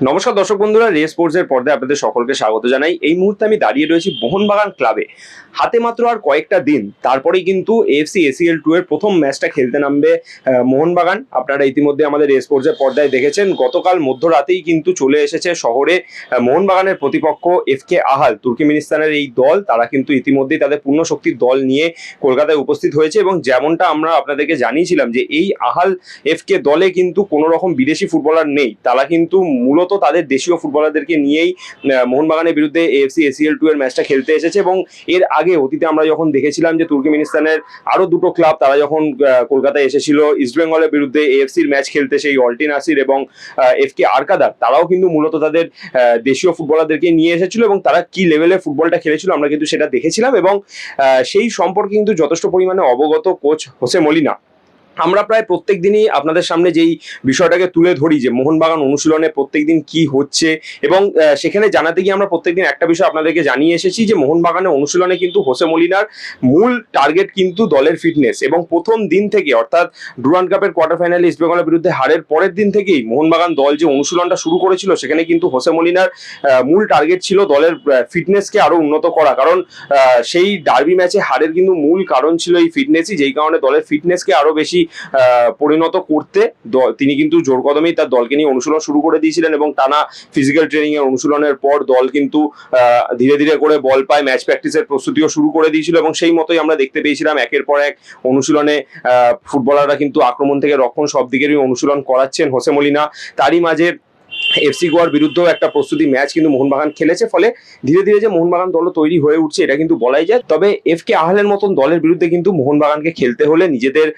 নমস্কার দর্শক বন্ধুরা, রেস স্পোর্টসের পর্দায় আপনাদের সকলকে স্বাগত জানাই। এই মুহূর্তে আমি দাঁড়িয়ে রয়েছি মোহনবাগান ক্লাবে। হাতে মাত্র আর কয়েকটা দিন, তারপরেই কিন্তু এএফসি এসিএল টু এর প্রথম ম্যাচটা খেলতে নামবে মোহনবাগান। আপনারা ইতিমধ্যে আমাদের রেস স্পোর্টসের পর্দায় দেখেছেন, গতকাল মধ্যরাতেই কিন্তু চলে এসেছে শহরে মোহনবাগানের প্রতিপক্ষ এফ কে আহাল তুর্কিমিনিস্তানের এই দল। তারা কিন্তু ইতিমধ্যেই তাদের পূর্ণ শক্তির দল নিয়ে কলকাতায় উপস্থিত হয়েছে এবং যেমনটা আমরা আপনাদেরকে জানিয়েছিলাম যে, এই আহাল এফ কে দলে কিন্তু কোনো রকম বিদেশি ফুটবলার নেই। তারা কিন্তু মূলত তাদের দেশীয় ফুটবলারদেরকে নিয়েই মোহনবাগানের বিরুদ্ধে এএফসি এসিএল টু এর ম্যাচটা খেলতে এসেছে এবং এর আগে অতীতে আমরা যখন দেখেছিলাম যে তুর্কিমিনিস্তানের আরও দুটো ক্লাব তারা যখন কলকাতায় এসেছিল ইস্টবেঙ্গলের বিরুদ্ধে এএফসির ম্যাচ খেলতে সেই অল্টিন আসির এবং এফ কে আরকাদার তারাও কিন্তু মূলত তাদের দেশীয় ফুটবলারদেরকে নিয়ে এসেছিল এবং তারা কি লেভেলে ফুটবলটা খেলেছিল আমরা কিন্তু সেটা দেখেছিলাম এবং সেই সম্পর্কে কিন্তু যথেষ্ট পরিমাণে অবগত কোচ হোসে মলিনা। আমরা প্রায় প্রত্যেক দিনই আপনাদের সামনে যেই বিষয়টাকে তুলে ধরি যে মোহনবাগান অনুশীলনে প্রত্যেকদিন কি হচ্ছে এবং সেখানে জানাতে গিয়ে আমরা প্রত্যেকদিন একটা বিষয় আপনাদেরকে জানিয়ে এসেছি যে মোহনবাগানের অনুশীলনে কিন্তু হোসে মলিনার মূল টার্গেট কিন্তু দলের ফিটনেস এবং প্রথম দিন থেকে অর্থাৎ ডুরান্ড কাপের কোয়ার্টার ফাইনালে ইস্টবেঙ্গলের বিরুদ্ধে হারের পরের দিন থেকেই মোহনবাগান দল যে অনুশীলনটা শুরু করেছিল সেখানে কিন্তু হোসে মলিনার মূল টার্গেট ছিল দলের ফিটনেসকে আরও উন্নত করা। কারণ সেই ডার্বি ম্যাচে হারের কিন্তু মূল কারণ ছিল এই ফিটনেসই, যেই কারণে দলের ফিটনেসকে আরও বেশি পরিণত করতে তিনি কিন্তু জোর কদমেই তার দলকে নিয়ে অনুশীলন শুরু করে দিয়েছিলেন এবং টানা ফিজিক্যাল ট্রেনিং এর অনুশীলনের পর দল কিন্তু ধীরে ধীরে করে বল পায় ম্যাচ প্র্যাকটিসের প্রস্তুতিও শুরু করে দিয়েছিল এবং সেই মতোই আমরা দেখতে পেয়েছিলাম একের পর এক অনুশীলনে ফুটবলাররা কিন্তু আক্রমণ থেকে রক্ষণ সব দিকেরই অনুশীলন করাচ্ছেন হোসে মলিনা। তারই মাঝে এফসি গোয়ার বিরুদ্ধেও একটা প্রস্তুতি ম্যাচ কিন্তু মোহনবাগান খেলেছে। ফলে ধীরে ধীরে যে মোহনবাগান দল তৈরি হয়ে উঠছে, এটা কিন্তু বলাই যায়। তবে এফ কে আহলের মতন দলের বিরুদ্ধে কিন্তু মোহনবাগানকে খেলতে হলে নিজেদের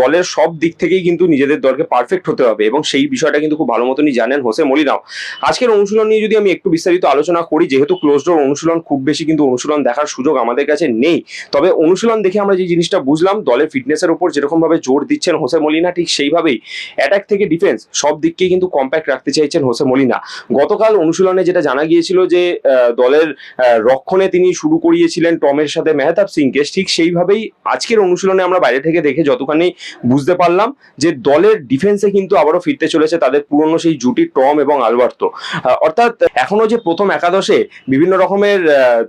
দলের সব দিক থেকেই কিন্তু নিজেদের দলকে পারফেক্ট হতে হবে এবং সেই বিষয়টা কিন্তু খুব ভালো মতনই জানেন হোসে মলিনাও। আজকের অনুশীলন নিয়ে যদি আমি একটু বিস্তারিত আলোচনা করি, যেহেতু ক্লোজ ডোর অনুশীলন, খুব বেশি কিন্তু অনুশীলন দেখার সুযোগ আমাদের কাছে নেই। তবে অনুশীলন দেখে আমরা যে জিনিসটা বুঝলাম, দলের ফিটনেসের উপর যেরকম ভাবে জোর দিচ্ছেন হোসে মলিনা, ঠিক সেইভাবেই অ্যাটাক থেকে ডিফেন্স সব দিককেই কিন্তু কম্প্যাক্ট রাখতে চাইছেন হোসে মলিনা। গতকাল অনুশীলনে যেটা জানা গিয়েছিল যে দলের রক্ষণে তিনি শুরু করিয়েছিলেন টমের সাথে মেহতাব সিংকে, ঠিক সেইভাবেই আজকের অনুশীলনে আমরা বাইরে থেকে দেখে যতখানি বুঝতে পারলাম যে, দলের ডিফেন্সে কিন্তু আবারও ফিরতে চলেছে তাদের পুরনো সেই জুটি টম এবং আলবার্তো। অর্থাৎ এখনও যে প্রথম একাদশে বিভিন্ন রকমের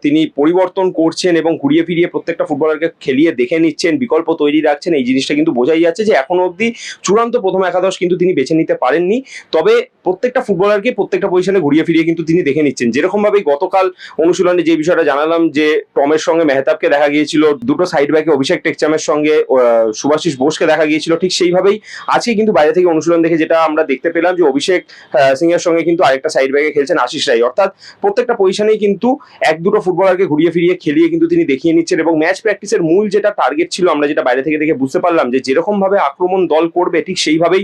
তিনি পরিবর্তন করছেন এবং ঘুরিয়ে ফিরিয়ে প্রত্যেকটা ফুটবলারকে খেলিয়ে দেখে নিচ্ছেন, বিকল্প তৈরি রাখছেন, এই জিনিসটা কিন্তু বোঝাই যাচ্ছে যে, এখনও অবধি চূড়ান্ত প্রথম একাদশ কিন্তু তিনি বেছে নিতে পারেননি। তবে প্রত্যেকটা ফুটবলারকে প্রত্যেকটা পজিশনে ঘুরিয়ে ফিরিয়ে কিন্তু তিনি দেখে নিচ্ছেন। যেরকম ভাবে গতকাল অনুশীলনে যে বিষয়টা জানালাম যে টমের সঙ্গে মেহতাবকে দেখা গিয়েছিল, দুটো সাইড ব্যাকে অভিষেক টেকচামের সঙ্গে সুভাষিস বোসকে দেখা গিয়েছিল, ঠিক সেইভাবেই আজকে কিন্তু বাইরে থেকে অনুশীলন দেখে যেটা আমরা দেখতে পেলাম যে অভিষেক সিং এর সঙ্গে কিন্তু আরেকটা সাইড ব্যাকে খেলছেন আশিস রাই অর্থাৎ প্রত্যেকটা পজিশনেই কিন্তু এক দুটো ফুটবলারকে ঘুরিয়ে ফিরিয়ে খেলিয়ে কিন্তু তিনি দেখিয়ে নিচ্ছেন এবং ম্যাচ প্র্যাকটিসের মূল যেটা টার্গেট ছিল আমরা যেটা বাইরে থেকে দেখে বুঝতে পারলাম যে যেরকম ভাবে আক্রমণ দল করবে, ঠিক সেইভাবেই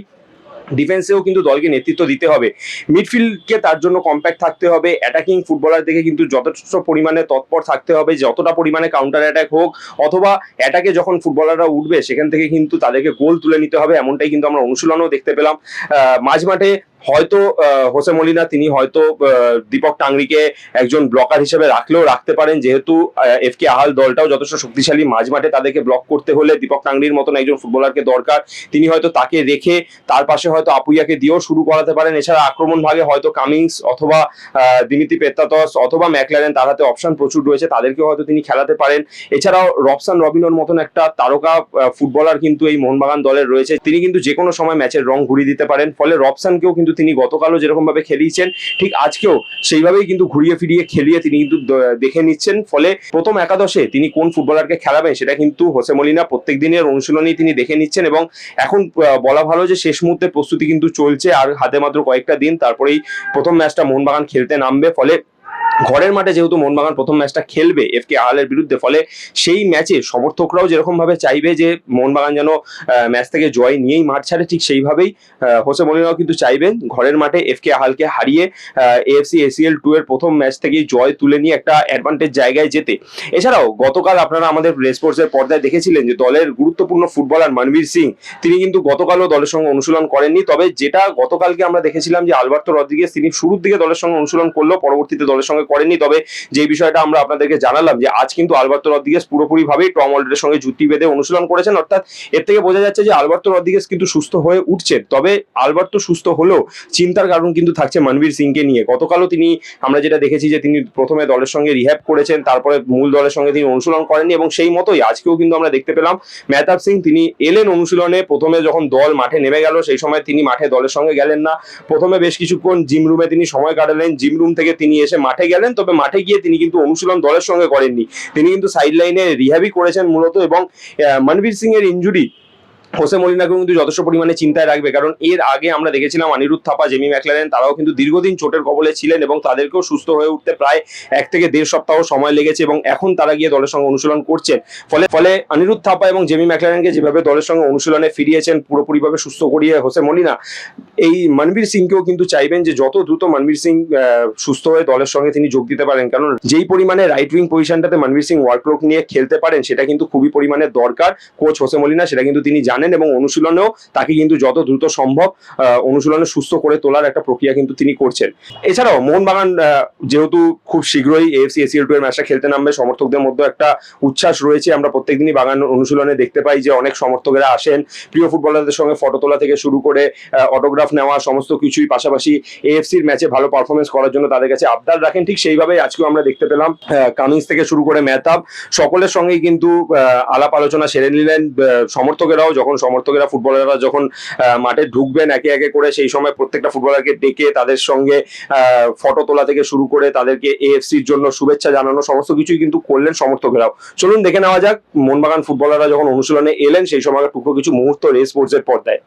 ডিফেন্সেও কিন্তু দলকে নেতৃত্ব দিতে হবে। মিডফিল্ডকে তার জন্য কম্প্যাক্ট থাকতে হবে। অ্যাটাকিং ফুটবলার দেখে কিন্তু যথেষ্ট পরিমাণে তৎপর থাকতে হবে। যতটা পরিমাণে কাউন্টার অ্যাটাক হোক, অথবা অ্যাটাকে যখন ফুটবলাররা উঠবে, সেখান থেকে কিন্তু তাদেরকে গোল তুলে নিতে হবে। এমনটাই কিন্তু আমরা অনুশীলনও দেখতে পেলাম। মাঝমাঠে মাঝ মাঠে হয়তো হোসে মলিনা তিনি হয়তো দীপক টাংরিকে একজন ব্লকার হিসেবে রাখলেও রাখতে পারেন। যেহেতু এফ কে আহাল দলটাও যথেষ্ট শক্তিশালী মাঝ মাঠে তাদেরকে ব্লক করতে হলে দীপক টাংরির মতন একজন ফুটবলারকে দরকার। তিনি হয়তো তাকে রেখে তার পাশে হয়তো আপুইয়াকে দিয়েও শুরু করাতে পারেন। এছাড়া আক্রমণ ভাগে হয়তো কামিংস অথবা দিমিতি পেত্তাতস অথবা ম্যাকলারেন তার হাতে অপশন প্রচুর রয়েছে। তাদেরকেও হয়তো তিনি খেলাতে পারেন। এছাড়াও রবসান রবিনোর মতন একটা তারকা ফুটবলার কিন্তু এই মোহনবাগান দলের রয়েছে। তিনি কিন্তু যে কোনো সময় ম্যাচের রং ঘুরিয়ে দিতে পারেন। ফলে রবসানকেও কিন্তু তিনি গতকালও যেরকম ভাবে খেলিয়েছেন, ঠিক আজকেও সেইভাবেই কিন্তু ঘুরিয়ে ফিরিয়ে খেলিয়ে তিনি কিন্তু দেখে নিচ্ছেন। ফলে প্রথম একাদশে তিনি কোন ফুটবলারকে খেলাবেন সেটা কিন্তু হোসে মলিনা প্রত্যেক দিনের অনুশীলনেই তিনি দেখে নিচ্ছেন এবং এখন বলা ভালো যে শেষ মুহূর্তে প্রস্তুতি কিন্তু চলছে আর হাতে মাত্র কয়েকটা দিন, তারপরেই প্রথম ম্যাচটা মোহনবাগান খেলতে নামবে। ফলে ঘরের মাঠে যেহেতু মোহনবাগান প্রথম ম্যাচটা খেলবে এফ কে আহালের বিরুদ্ধে, ফলে সেই ম্যাচে সমর্থকরাও যেরকম ভাবে চাইবে যে মোহনবাগান যেন ম্যাচ থেকে জয় নিয়েই মাঠ ছাড়ে, ঠিক সেইভাবেই হোসে মলিনাও কিন্তু চাইবেন ঘরের মাঠে এফ কে আহালকে হারিয়ে এএফসি এসিএল টু এর প্রথম ম্যাচ থেকেই জয় তুলে নিয়ে একটা অ্যাডভান্টেজ জায়গায় যেতে। এছাড়াও গতকাল আপনারা আমাদের রেসপোর্টসের পর্দায় দেখেছিলেন যে দলের গুরুত্বপূর্ণ ফুটবলার মনবীর সিং, তিনি কিন্তু গতকালও দলের সঙ্গে অনুশীলন করেননি, তবে যেটা গতকালকে আমরা দেখেছিলাম যে আলবার্তো রদ্রিগেস তিনি শুরুর দিকে দলের সঙ্গে অনুশীলন করলেও পরবর্তীতে দলের সঙ্গে করেননি। তবে যে বিষয়টা আমরা আপনাদেরকে জানালাম যে আজ কিন্তু আলবার্তো রদ্রিগেস পুরোপুরিভাবেই টম অলরেডের সঙ্গে যুক্তি বেঁধে অনুশীলন করেছেন, অর্থাৎ এর থেকে বোঝা যাচ্ছে যে আলবার্তো রদ্রিগেস কিন্তু সুস্থ হয়ে উঠছে তবে আলবার্তো সুস্থ হলেও চিন্তার কারণ কিন্তু থাকছে মনবীর সিংকে নিয়ে। গতকালও তিনি, আমরা যেটা দেখেছি যে তিনি প্রথমে দলের সঙ্গে রিহ্যাব করেছেন, তারপরে মূল দলের সঙ্গে তিনি অনুশীলন করেননি এবং সেই মতোই আজকেও কিন্তু আমরা দেখতে পেলাম মেহতাব সিং, তিনি এলেন অনুশীলনে, প্রথমে যখন দল মাঠে নেমে গেল, সেই সময় তিনি মাঠে দলের সঙ্গে গেলেন না। প্রথমে বেশ কিছুক্ষণ জিম রুমে তিনি সময় কাটালেন। জিম রুম থেকে তিনি এসে মাঠে গেলেন। তবে মাঠে গিয়ে তিনি কিন্তু অনুশীলন দলের সঙ্গে করেননি। তিনি কিন্তু সাইড লাইনে রিহ্যাবই করেছেন মূলত এবং মনবীর সিং এর ইঞ্জুরি হোসে মলিনাকে কিন্তু যথেষ্ট পরিমাণে চিন্তায় রাখবে। কারণ এর আগে আমরা দেখেছিলাম অনিরুদ্ধ থাপা, জেমি ম্যাকলারেন, তারাও কিন্তু দীর্ঘদিন চোটের কবলে ছিলেন এবং তাদেরকেও সুস্থ হয়ে উঠতে প্রায় এক থেকে দেড় সপ্তাহ সময় লেগেছে এবং এখন তারা গিয়ে দলের সঙ্গে অনুশীলন করছেন। ফলে ফলে অনিরুদ্ধ থাপা এবং জেমি ম্যাকলারেনকে যেভাবে দলের সঙ্গে অনুশীলনে ফিরিয়েছেন, পুরোপুরিভাবে সুস্থ করিয়ে হোসে মলিনা, এই মনবীর সিংকেও কিন্তু চাইবেন যে যত দ্রুত মনবীর সিং সুস্থ হয়ে দলের সঙ্গে তিনি যোগ দিতে পারেন। কারণ যেই পরিমাণে রাইট উইং পজিশনটাতে মনবীর সিং ওয়ার্কলোড নিয়ে খেলতে পারেন, সেটা কিন্তু খুবই পরিমাণে দরকার। কোচ হোসে মলিনা, সেটা কিন্তু তিনি জানেন। এবং অনুশীলনেও তাকে কিন্তু যত দ্রুত সম্ভব অনুশীলনে সুস্থ করে তোলার একটা প্রক্রিয়া কিন্তু তিনি করছেন। এছাড়াও মোহনবাগান যেহেতু খুব শীঘ্রই এএফসি এসিএল টু এর ম্যাচটা খেলতে নামবে সমর্থকদের মধ্যে একটা উচ্ছ্বাস রয়েছে। আমরা প্রত্যেকদিনই বাগান অনুশীলনে দেখতে পাই যে অনেক সমর্থকেরা আসেন। প্রিয় ফুটবলারদের সঙ্গে ফটো তোলা থেকে শুরু করে অটোগ্রাফ নেওয়া সমস্ত কিছুই পাশাপাশি এএফসির ম্যাচে ভালো পারফরমেন্স করার জন্য তাদের কাছে আবদার রাখেন। ঠিক সেইভাবেই আজকেও আমরা দেখতে পেলাম আহ, কামিন্স থেকে শুরু করে মেহতাব সকলের সঙ্গেই কিন্তু আলাপ আলোচনা সেরে নিলেন সমর্থকেরাও যখন সমর্থকেরা, ফুটবলাররা যখন মাঠে ঢুকবেন একে একে করে, সেই সময় প্রত্যেকটা ফুটবলারকে ডেকে তাদের সঙ্গে ফটো তোলা থেকে শুরু করে তাদেরকে এএফসির জন্য শুভেচ্ছা জানানো, সমস্ত কিছুই কিন্তু করলেন সমর্থকেরাও। চলুন দেখে নেওয়া যাক মোহনবাগান ফুটবলাররা যখন অনুশীলনে এলেন, সেই সময় টুকরো কিছু মুহূর্ত রেস স্পোর্টসের পর্দায়।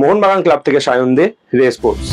মোহনবাগান ক্লাব থেকে সায়ন দে রে স্পোর্টস।